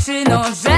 dziewczyno, że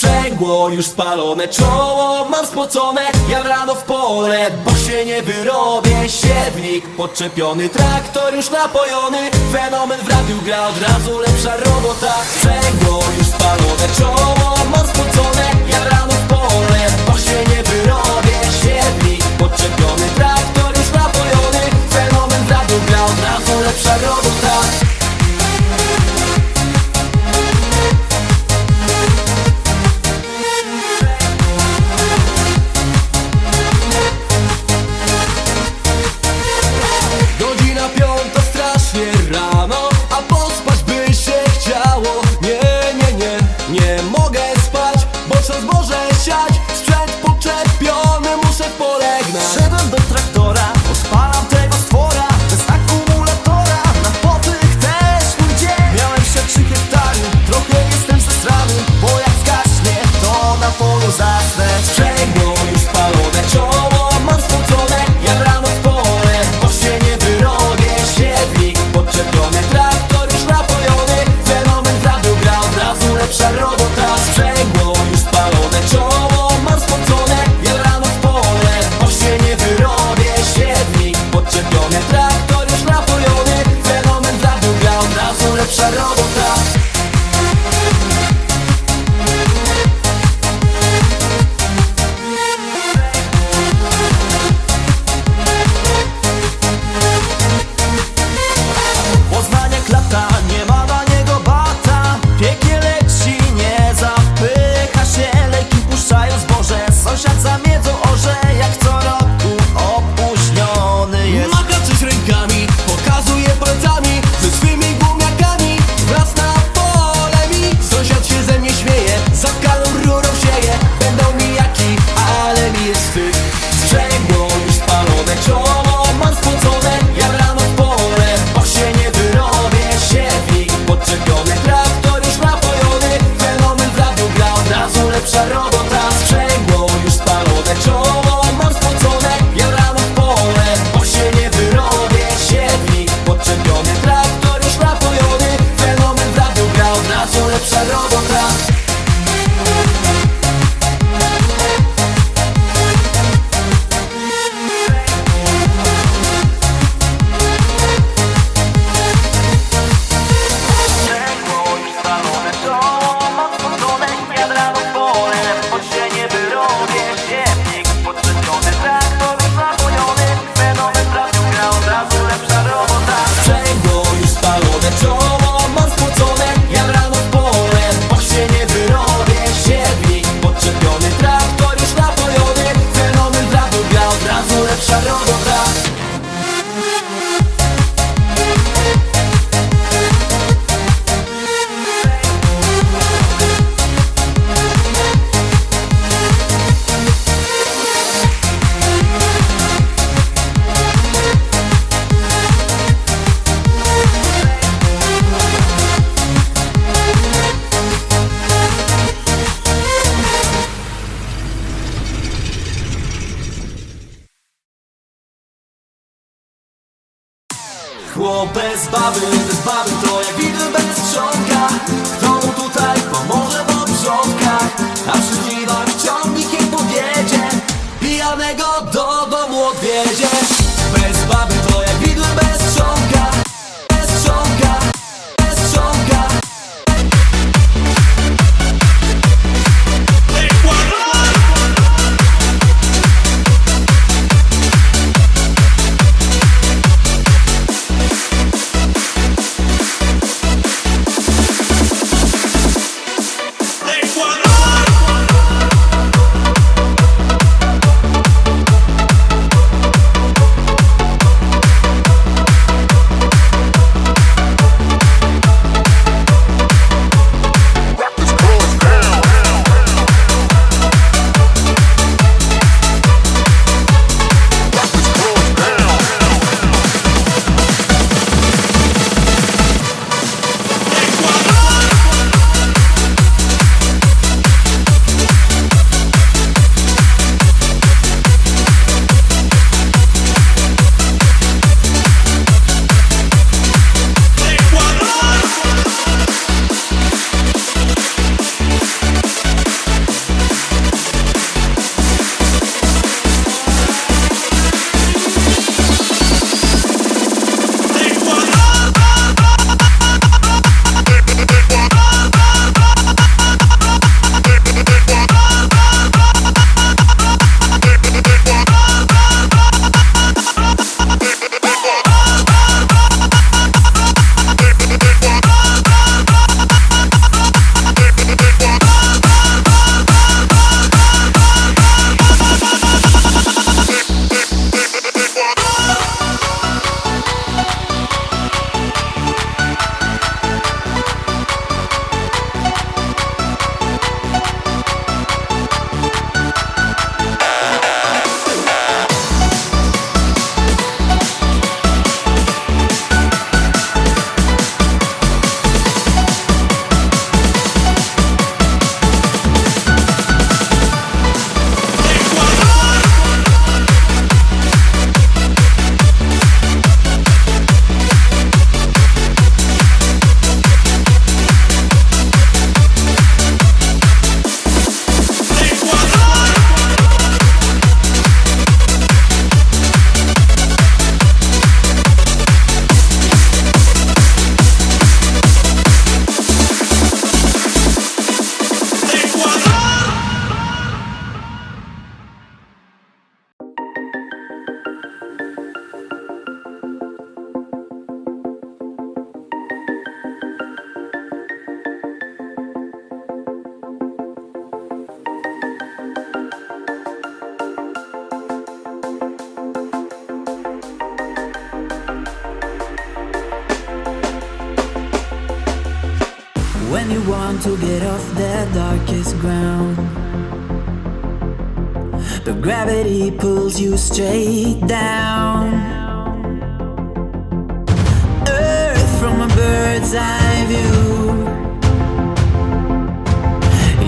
sprzęgło już spalone Czoło mam spocone, ja rano w pole Bo się nie wyrobię, siewnik podczepiony Traktor już napojony, fenomen w radiu gra Od razu lepsza robota. Sprzęgło już spalone, czoło mam spocone. Bo bez baby, bez baby to jak widły bez wrzątka Kto mu tutaj pomoże w obrządkach A przy żniwach ciągnikiem podjedzie Pijanego do domu odwiedzie Bez baby When to get off the darkest ground. But gravity pulls you straight down. Earth from a bird's eye view.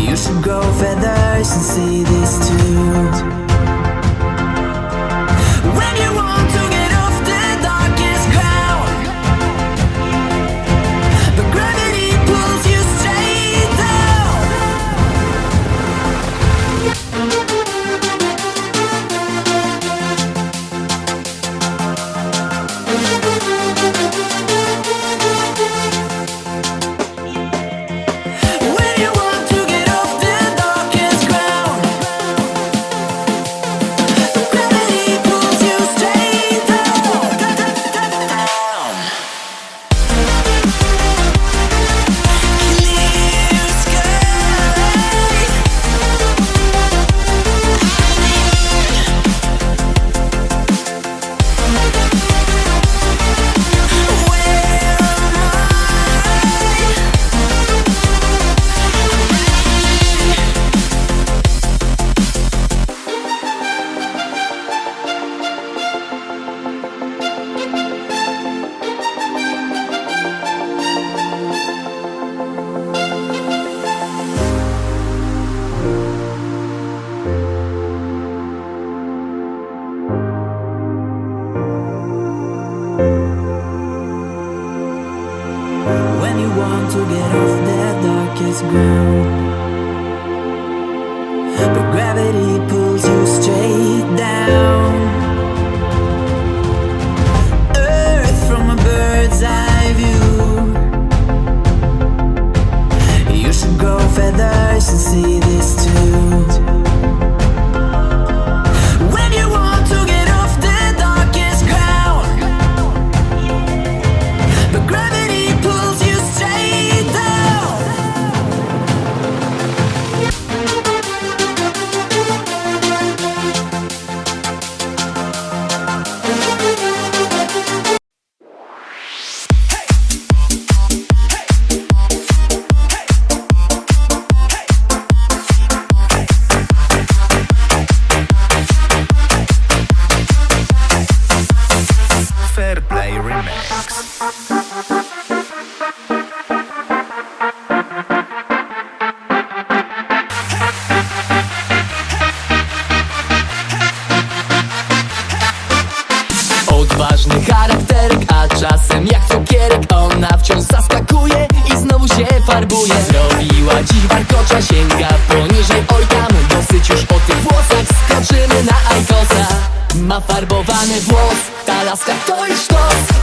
You should grow feathers and see this too. When you want gravity pulls you straight down. Earth from a bird's eye view. You should grow feathers and see this Odważny charakterek, a czasem jak cukierek Ona wciąż zaskakuje i znowu się farbuje. Zrobiła dziś warkocza, sięga poniżej Oj tam, dosyć już o tych włosach. Skoczymy na Ajkosa Ma farbowany włos, ta laska to już sztos